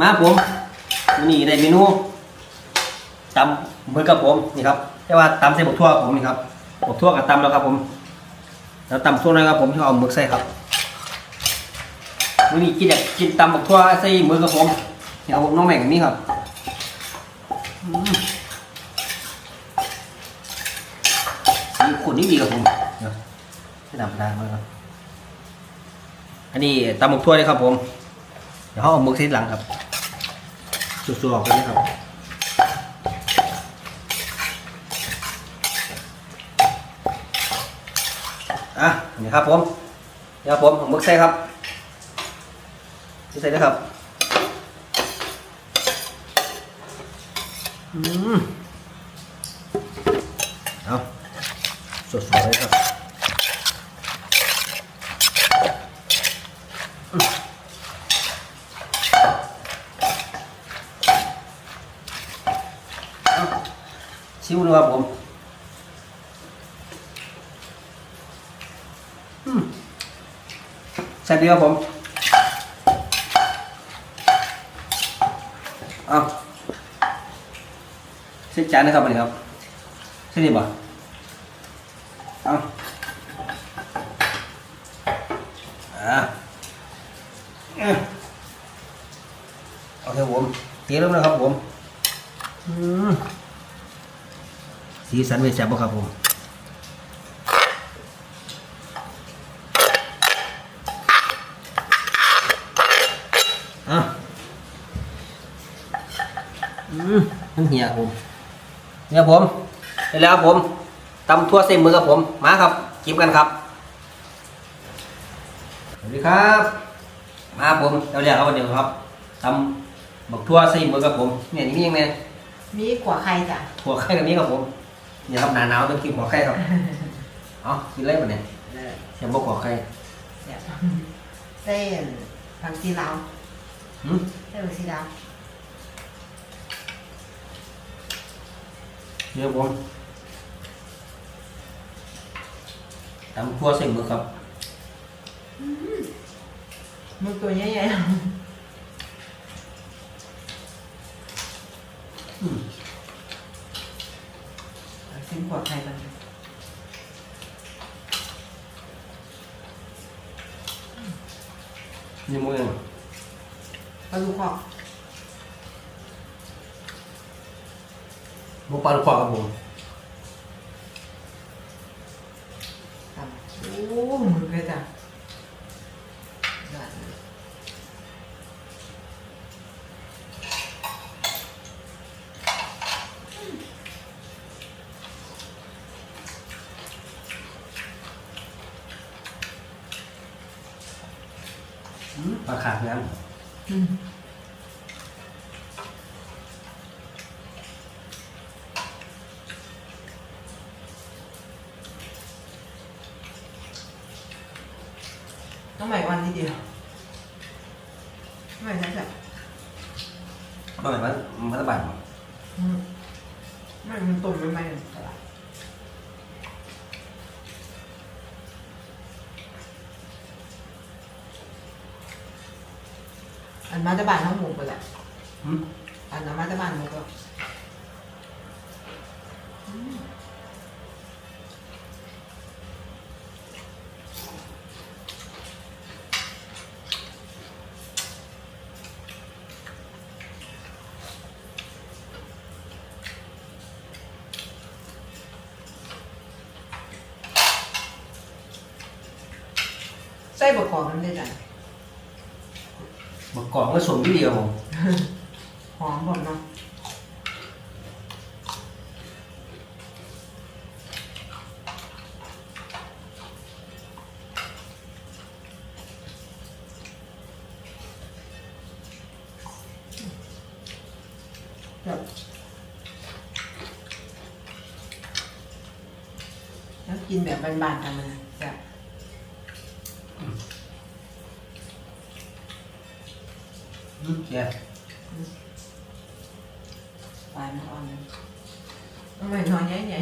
มาผมนี่ได้เมนูตำเหมือนกับผมนี่ครับแต่ว่าตำใส่บกทั่วผมนี่ครับบกทั่วกับตำแล้วครับ ผม แล้วตำทั่วนะครับ ผมที่เอาหมึกใส่ครับวันนี้กินอยากกินตำบกทั่วใส่หมึกกับผมนี่เอาน้องแม่งนี่ครับอืมสีขุ่นนี่ดีกับผมเดี๋ยวให้ดำดามากครับอันนี้ตำหมกทั่วเลยครับ ผม เดี๋ยวเขาเอาหมึกใส่หลังครับ สัวๆออกไปเลยครับอะนี่ครับผมเดี๋ยวผมเอาหมึกใส่ครับใส่เลยครับอืมเอาสดๆเลยครับ ชิวนะครับผมอืมแซ่ดีครับผมเอาเส้นจานนะครับอันนี้ครับเส้นนี้บ่เอาอ่าโอเคผมเทลงนะครับผม อืม สีสันเป็นแซ่บบ่ครับผมอะอืมมันเหี่ยครับผมเนี่ยผมเสร็จแล้วครับผมตำทั่วเส้นมือครับผม มาครับกินกันครับสวัสดีครับ มาครับผมเราเรียกครับวันเดียวครับตำบักทั่วเส้นมือครับผม เนี่ยนี่มียังไงมีกว่าใครจ้ะหัวไข่กับนี้ครับผม เนี่ยครับหนาหนาวต้องกินหัวไข่ครับเอากินเลยปะเนี่ย ใครบ้างนี่มือปลาลูกคอกบุกปลาลูกคอครับผมครับโอ้มือเลยจ้ะยอดเลย อืม ปลาขาดน้อืมต้องใหม่วันทีเดียวต้องใหม่ใช่จ้ะำต้องแบบว่ามันระบาดบ่อืมไม่มันตุ่มไม่ไหมตลาด อันมาจะบานทั้งหมูไปแหละหืม อันนั้นมาจะบานหมูก็ไส้บกกอกมันได้จ้ะ บักกอกก็สมที่เดียว หอมผมเนาะแบบแล้วกินแบบบานๆกันมันแบบ อืมแย่หวานอ่